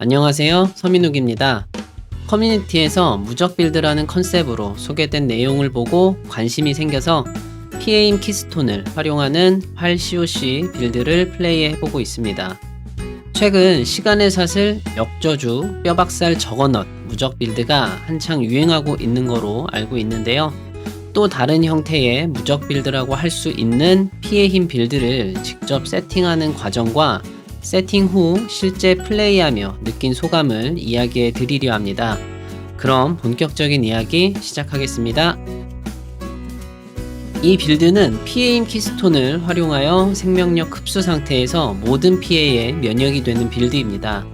안녕하세요. 서민욱입니다. 커뮤니티에서 무적 빌드라는 컨셉으로 소개된 내용을 보고 관심이 생겨서 PA임 키스톤을 활용하는 활 COC 빌드를 플레이해보고 있습니다. 최근 시간의 사슬, 역저주, 뼈박살 저거넛 무적 빌드가 한창 유행하고 있는 거로 알고 있는데요. 또 다른 형태의 무적 빌드라고 할 수 있는 피의 힘 빌드를 직접 세팅하는 과정과 세팅 후 실제 플레이하며 느낀 소감을 이야기해 드리려 합니다. 그럼 본격적인 이야기 시작하겠습니다. 이 빌드는 피해 힘 키스톤을 활용하여 생명력 흡수 상태에서 모든 피해에 면역이 되는 빌드입니다.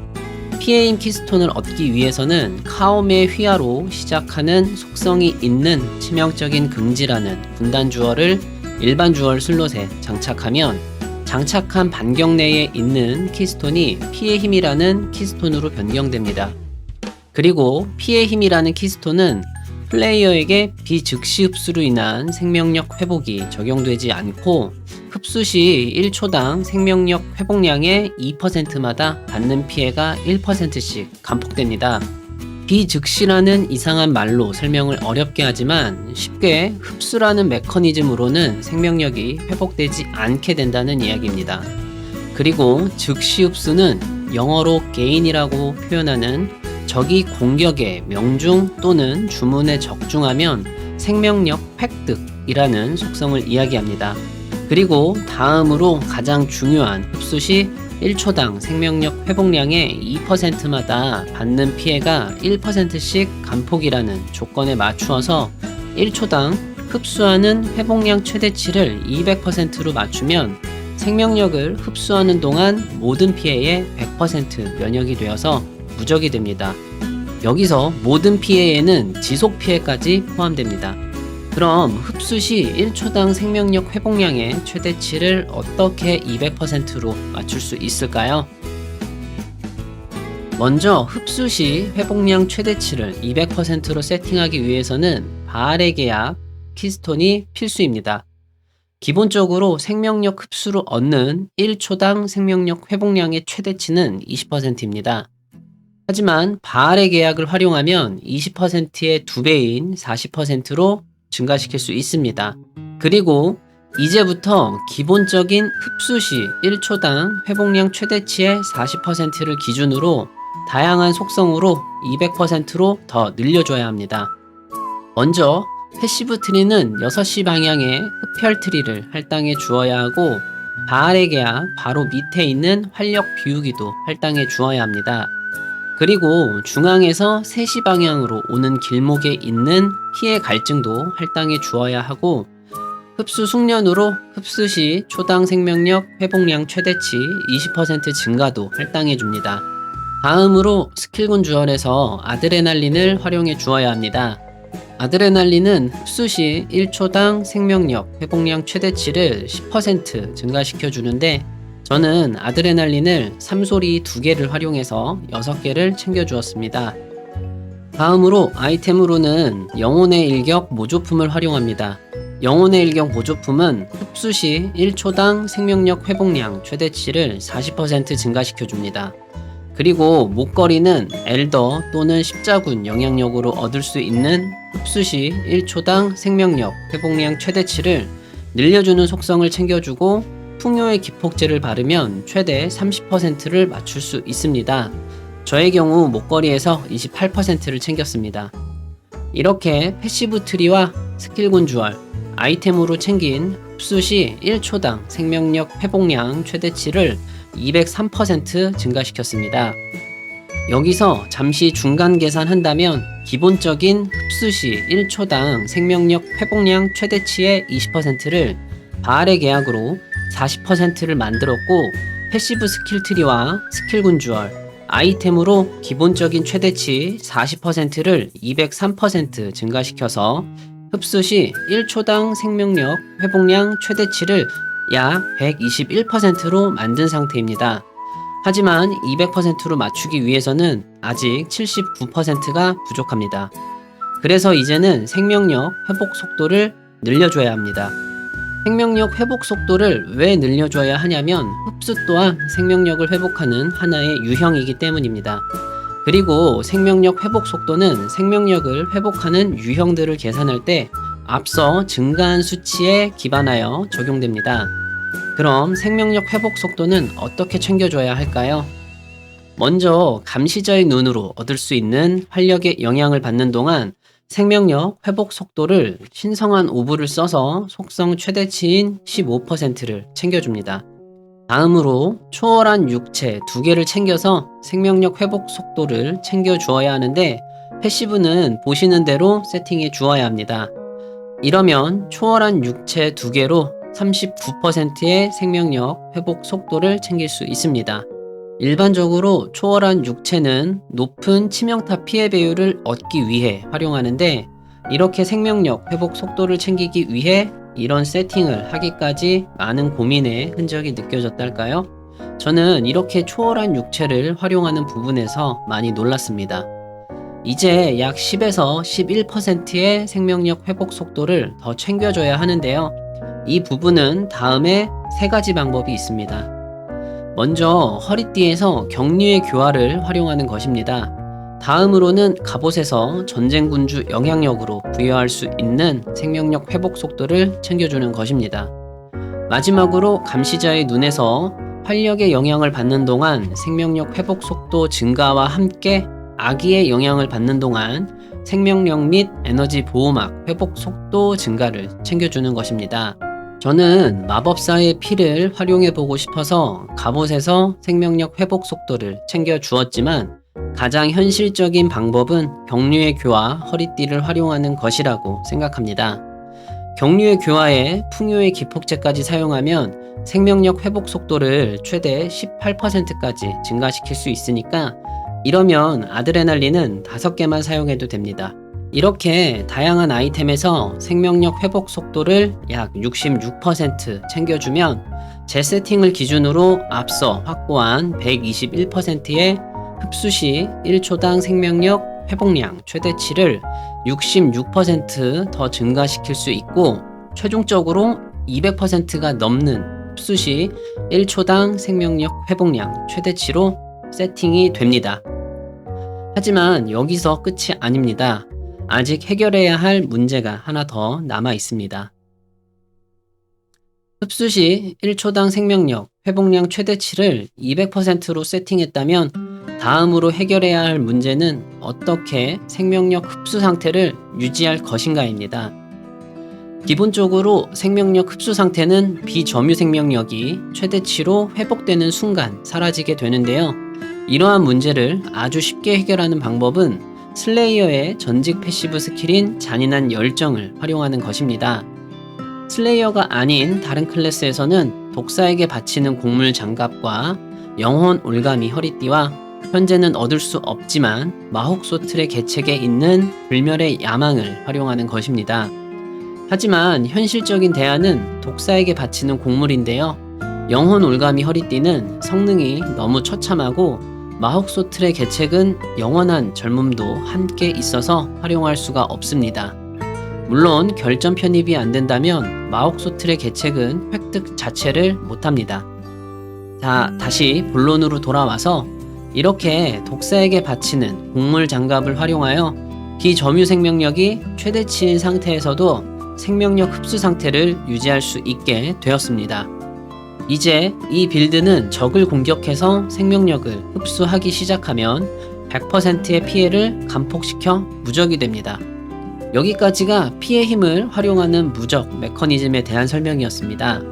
피해 힘 키스톤을 얻기 위해서는 카옴의 휘하로 시작하는 속성이 있는 치명적인 금지라는 분단 주얼을 일반 주얼 슬롯에 장착하면 장착한 반경 내에 있는 키스톤이 피의 힘이라는 키스톤으로 변경됩니다. 그리고 피의 힘이라는 키스톤은 플레이어에게 비즉시 흡수로 인한 생명력 회복이 적용되지 않고 흡수 시 1초당 생명력 회복량의 2%마다 받는 피해가 1%씩 감폭됩니다. 비즉시라는 이상한 말로 설명을 어렵게 하지만 쉽게 흡수라는 메커니즘으로는 생명력이 회복되지 않게 된다는 이야기입니다. 그리고 즉시 흡수는 영어로 gain이라고 표현하는 적이 공격에 명중 또는 주문에 적중하면 생명력 획득이라는 속성을 이야기합니다. 그리고 다음으로 가장 중요한 흡수 시 1초당 생명력 회복량의 2%마다 받는 피해가 1%씩 감폭이라는 조건에 맞추어서 1초당 흡수하는 회복량 최대치를 200%로 맞추면 생명력을 흡수하는 동안 모든 피해에 100% 면역이 되어서 무적이 됩니다. 여기서 모든 피해에는 지속 피해까지 포함됩니다. 그럼 흡수 시 1초당 생명력 회복량의 최대치를 어떻게 200%로 맞출 수 있을까요? 먼저 흡수 시 회복량 최대치를 200%로 세팅하기 위해서는 바알의 계약, 키스톤이 필수입니다. 기본적으로 생명력 흡수로 얻는 1초당 생명력 회복량의 최대치는 20%입니다. 하지만 바알의 계약을 활용하면 20%의 2배인 40%로 증가시킬 수 있습니다. 그리고 이제부터 기본적인 흡수 시 1초당 회복량 최대치의 40%를 기준으로 다양한 속성으로 200%로 더 늘려줘야 합니다. 먼저 패시브 트리는 6시 방향의 흡혈 트리를 할당해 주어야 하고 계약 바로 밑에 있는 활력 비우기도 할당해 주어야 합니다. 그리고 중앙에서 3시 방향으로 오는 길목에 있는 피해 갈증도 할당해 주어야 하고 흡수 숙련으로 흡수 시 초당 생명력 회복량 최대치 20% 증가도 할당해 줍니다. 다음으로 스킬군 주얼에서 아드레날린을 활용해 주어야 합니다. 아드레날린은 흡수 시 1초당 생명력 회복량 최대치를 10% 증가시켜 주는데 저는 아드레날린을 삼소리 2개를 활용해서 6개를 챙겨 주었습니다. 다음으로 아이템으로는 영혼의 일격 모조품을 활용합니다. 영혼의 일격 모조품은 흡수 시 1초당 생명력 회복량 최대치를 40% 증가시켜 줍니다. 그리고 목걸이는 엘더 또는 십자군 영향력으로 얻을 수 있는 흡수 시 1초당 생명력 회복량 최대치를 늘려주는 속성을 챙겨주고 풍요의 기폭제를 바르면 최대 30%를 맞출 수 있습니다. 저의 경우 목걸이에서 28%를 챙겼습니다. 이렇게 패시브 트리와 스킬군 주얼, 아이템으로 챙긴 흡수 시 1초당 생명력 회복량 최대치를 203% 증가시켰습니다. 여기서 잠시 중간 계산한다면 기본적인 흡수 시 1초당 생명력 회복량 최대치의 20%를 바알의 계약으로 40%를 만들었고 패시브 스킬 트리와 스킬 군주얼 아이템으로 기본적인 최대치 40%를 203% 증가시켜서 흡수 시 1초당 생명력 회복량 최대치를 약 121%로 만든 상태입니다. 하지만 200%로 맞추기 위해서는 아직 79%가 부족합니다. 그래서 이제는 생명력 회복 속도를 늘려줘야 합니다. 생명력 회복 속도를 왜 늘려줘야 하냐면 흡수 또한 생명력을 회복하는 하나의 유형이기 때문입니다. 그리고 생명력 회복 속도는 생명력을 회복하는 유형들을 계산할 때 앞서 증가한 수치에 기반하여 적용됩니다. 그럼 생명력 회복 속도는 어떻게 챙겨줘야 할까요? 먼저 감시자의 눈으로 얻을 수 있는 활력의 영향을 받는 동안 생명력 회복 속도를 신성한 오브를 써서 속성 최대치인 15%를 챙겨줍니다. 다음으로 초월한 육체 두 개를 챙겨서 생명력 회복 속도를 챙겨 주어야 하는데 패시브는 보시는 대로 세팅해 주어야 합니다. 이러면 초월한 육체 두 개로 39%의 생명력 회복 속도를 챙길 수 있습니다. 일반적으로 초월한 육체는 높은 치명타 피해 배율을 얻기 위해 활용하는데 이렇게 생명력 회복 속도를 챙기기 위해 이런 세팅을 하기까지 많은 고민의 흔적이 느껴졌달까요? 저는 이렇게 초월한 육체를 활용하는 부분에서 많이 놀랐습니다. 이제 약 10에서 11%의 생명력 회복 속도를 더 챙겨줘야 하는데요. 이 부분은 다음에 세 가지 방법이 있습니다. 먼저 허리띠에서 격리의 교화를 활용하는 것입니다. 다음으로는 갑옷에서 전쟁군주 영향력으로 부여할 수 있는 생명력 회복 속도를 챙겨주는 것입니다. 마지막으로 감시자의 눈에서 활력의 영향을 받는 동안 생명력 회복 속도 증가와 함께 아기의 영향을 받는 동안 생명력 및 에너지 보호막 회복 속도 증가를 챙겨주는 것입니다. 저는 마법사의 피를 활용해 보고 싶어서 갑옷에서 생명력 회복 속도를 챙겨 주었지만 가장 현실적인 방법은 경류의 교화 허리띠를 활용하는 것이라고 생각합니다. 경류의 교화에 풍요의 기폭제까지 사용하면 생명력 회복 속도를 최대 18%까지 증가시킬 수 있으니까 이러면 아드레날린은 5개만 사용해도 됩니다. 이렇게 다양한 아이템에서 생명력 회복 속도를 약 66% 챙겨주면 제 세팅을 기준으로 앞서 확보한 121%의 흡수 시 1초당 생명력 회복량 최대치를 66%더 증가시킬 수 있고 최종적으로 200%가 넘는 흡수 시 1초당 생명력 회복량 최대치로 세팅이 됩니다. 하지만 여기서 끝이 아닙니다. 아직 해결해야 할 문제가 하나 더 남아 있습니다. 흡수 시 1초당 생명력 회복량 최대치를 200%로 세팅했다면 다음으로 해결해야 할 문제는 어떻게 생명력 흡수 상태를 유지할 것인가입니다. 기본적으로 생명력 흡수 상태는 비점유 생명력이 최대치로 회복되는 순간 사라지게 되는데요. 이러한 문제를 아주 쉽게 해결하는 방법은 슬레이어의 전직 패시브 스킬인 잔인한 열정을 활용하는 것입니다. 슬레이어가 아닌 다른 클래스에서는 독사에게 바치는 곡물 장갑과 영혼 올가미 허리띠와 현재는 얻을 수 없지만 마혹소틀의 계책에 있는 불멸의 야망을 활용하는 것입니다. 하지만 현실적인 대안은 독사에게 바치는 곡물인데요. 영혼 올가미 허리띠는 성능이 너무 처참하고 마혹소틀의 계책은 영원한 젊음도 함께 있어서 활용할 수가 없습니다. 물론 결점 편입이 안 된다면 마혹소틀의 계책은 획득 자체를 못합니다. 자, 다시 본론으로 돌아와서 이렇게 독사에게 바치는 곡물 장갑을 활용하여 비점유 생명력이 최대치인 상태에서도 생명력 흡수 상태를 유지할 수 있게 되었습니다. 이제 이 빌드는 적을 공격해서 생명력을 흡수하기 시작하면 100%의 피해를 감폭시켜 무적이 됩니다. 여기까지가 피해 힘을 활용하는 무적 메커니즘에 대한 설명이었습니다.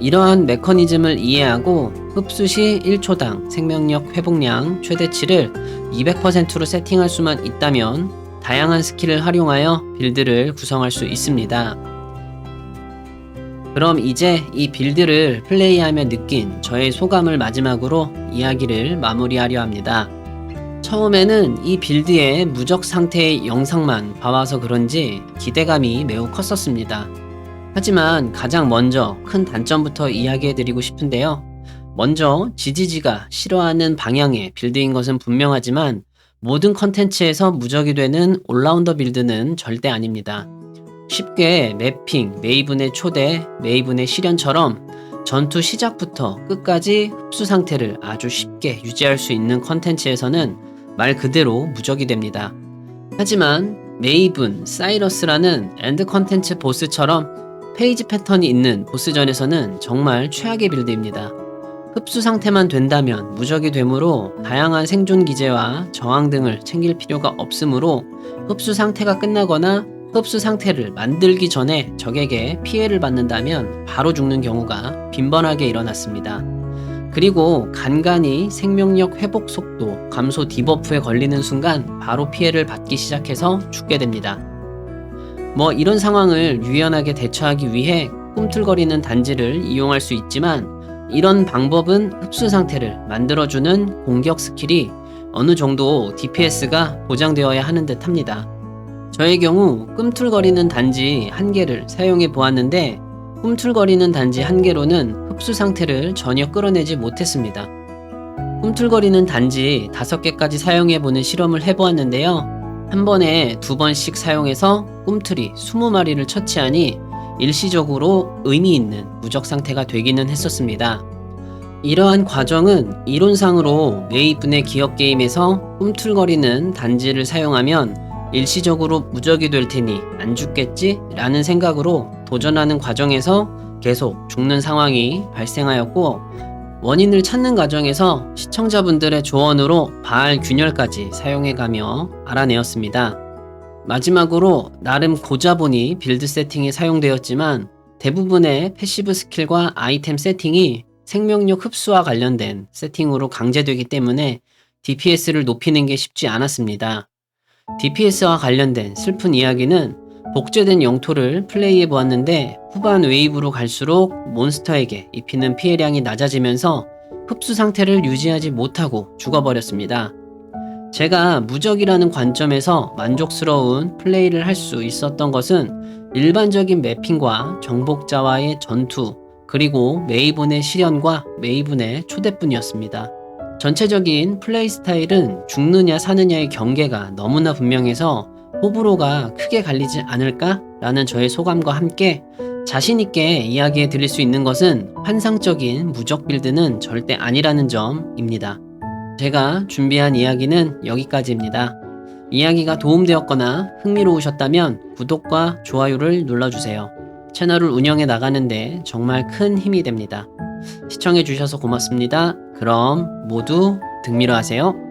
이러한 메커니즘을 이해하고 흡수 시 1초당 생명력 회복량 최대치를 200%로 세팅할 수만 있다면 다양한 스킬을 활용하여 빌드를 구성할 수 있습니다. 그럼 이제 이 빌드를 플레이하며 느낀 저의 소감을 마지막으로 이야기를 마무리하려 합니다. 처음에는 이 빌드의 무적 상태의 영상만 봐와서 그런지 기대감이 매우 컸었습니다. 하지만 가장 먼저 큰 단점부터 이야기해드리고 싶은데요. 먼저 GGG가 싫어하는 방향의 빌드인 것은 분명하지만 모든 컨텐츠에서 무적이 되는 올라운더 빌드는 절대 아닙니다. 쉽게 매핑, 메이븐의 초대, 메이븐의 실현처럼 전투 시작부터 끝까지 흡수 상태를 아주 쉽게 유지할 수 있는 컨텐츠에서는 말 그대로 무적이 됩니다. 하지만 메이븐, 사이러스라는 엔드 컨텐츠 보스처럼 페이지 패턴이 있는 보스전에서는 정말 최악의 빌드입니다. 흡수 상태만 된다면 무적이 되므로 다양한 생존 기제와 저항 등을 챙길 필요가 없으므로 흡수 상태가 끝나거나 흡수 상태를 만들기 전에 적에게 피해를 받는다면 바로 죽는 경우가 빈번하게 일어났습니다. 그리고 간간히 생명력 회복 속도 감소 디버프에 걸리는 순간 바로 피해를 받기 시작해서 죽게 됩니다. 뭐 이런 상황을 유연하게 대처하기 위해 꿈틀거리는 단지를 이용할 수 있지만 이런 방법은 흡수 상태를 만들어주는 공격 스킬이 어느 정도 DPS가 보장되어야 하는 듯 합니다. 저의 경우 꿈틀거리는 단지 한 개를 사용해 보았는데 꿈틀거리는 단지 한 개로는 흡수 상태를 전혀 끌어내지 못했습니다. 꿈틀거리는 단지 다섯 개까지 사용해 보는 실험을 해보았는데요. 한 번에 두 번씩 사용해서 꿈틀이 20마리를 처치하니 일시적으로 의미 있는 무적 상태가 되기는 했었습니다. 이러한 과정은 이론상으로 메이분의 기업 게임에서 꿈틀거리는 단지를 사용하면 일시적으로 무적이 될 테니 안 죽겠지? 라는 생각으로 도전하는 과정에서 계속 죽는 상황이 발생하였고 원인을 찾는 과정에서 시청자분들의 조언으로 바알 균열까지 사용해가며 알아내었습니다. 마지막으로 나름 고자본이 빌드 세팅에 사용되었지만 대부분의 패시브 스킬과 아이템 세팅이 생명력 흡수와 관련된 세팅으로 강제되기 때문에 DPS를 높이는 게 쉽지 않았습니다. DPS와 관련된 슬픈 이야기는 복제된 영토를 플레이해 보았는데 후반 웨이브로 갈수록 몬스터에게 입히는 피해량이 낮아지면서 흡수 상태를 유지하지 못하고 죽어버렸습니다. 제가 무적이라는 관점에서 만족스러운 플레이를 할 수 있었던 것은 일반적인 매핑과 정복자와의 전투, 그리고 메이븐의 실현과 메이븐의 초대뿐이었습니다. 전체적인 플레이 스타일은 죽느냐 사느냐의 경계가 너무나 분명해서 호불호가 크게 갈리지 않을까라는 저의 소감과 함께 자신있게 이야기해 드릴 수 있는 것은 환상적인 무적 빌드는 절대 아니라는 점입니다. 제가 준비한 이야기는 여기까지입니다. 이야기가 도움되었거나 흥미로우셨다면 구독과 좋아요를 눌러주세요. 채널을 운영해 나가는데 정말 큰 힘이 됩니다. 시청해주셔서 고맙습니다. 그럼 모두 등미로 하세요.